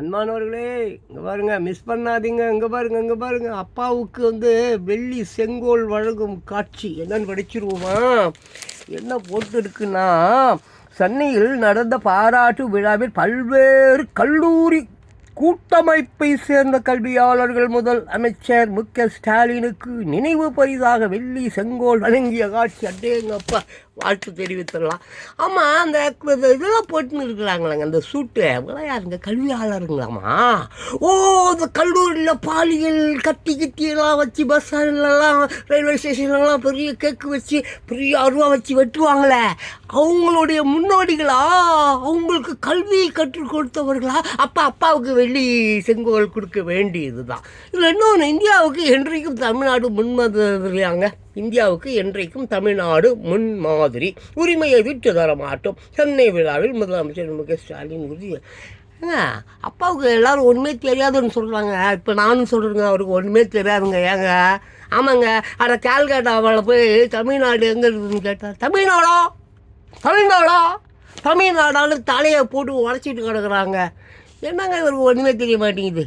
அன்பானவர்களே இங்கே பாருங்க மிஸ் பண்ணாதீங்க. இங்கே பாருங்க இங்கே பாருங்க. அப்பாவுக்கு வந்து வெள்ளி செங்கோல் வழங்கும் காட்சி. என்னன்னு படிச்சிருவோமா? என்ன போட்டு இருக்குன்னா சென்னையில் நடந்த பாராட்டு விழாவில் பல்வேறு கல்லூரி கூட்டமைப்பை சேர்ந்த கல்வியாளர்கள் முதல் அமைச்சர் மு க ஸ்டாலினுக்கு நினைவு பரிசாக வெள்ளி செங்கோல் வழங்கிய காட்சி. அட்டேங்கப்பா வாழ்த்து தெரிவித்துடலாம். ஆமாம் அந்த இதெல்லாம் போட்டுன்னு இருக்கிறாங்களாங்க அந்த சூட்டு அவங்களாம் யாருங்க? கல்வியாளருங்களாமா? ஓ இந்த கல்லூரியில் பாலியல் கத்தி கத்தியெல்லாம் வச்சு பஸ் ஸ்டாண்ட்லலாம் ரயில்வே ஸ்டேஷன்லலாம் பெரிய கேக்கு வச்சு பெரிய அருவா வச்சு வெட்டுவாங்களே. அவங்களுடைய முன்னோடிகளா? அவங்களுக்கு கல்வி கற்றுக் கொடுத்தவர்களா? அப்பா அப்பாவுக்கு வெள்ளி செங்கோல் கொடுக்க வேண்டியது தான் இதில் இன்னொன்று இந்தியாவுக்கு என்றைக்கும் தமிழ்நாடு முன்மாதிரியாங்க இந்தியாவுக்கு என்றைக்கும் தமிழ்நாடு முன் மாதிரி உரிமையை விட்டு தர மாட்டோம். சென்னை விழாவில் முதலமைச்சர் மு க ஸ்டாலின் உறுதி அப்பாவுக்கு எல்லாரும் ஒன்றுமே தெரியாதுன்னு சொல்கிறாங்க இப்போ நானும் சொல்கிறேங்க அவருக்கு ஒன்றுமே தெரியாதுங்க. ஏங்க ஆமாங்க. ஆனால் கேல்கட்டாவில் போய் தமிழ்நாடு எங்கே இருக்குதுன்னு கேட்டார் தமிழ்நாடோ? தமிழ்நாடோ? தமிழ்நாடான்னு தலையை போட்டு உடச்சிட்டு கிடக்குறாங்க. என்னங்க இவருக்கு ஒன்றுமே தெரிய மாட்டேங்குது?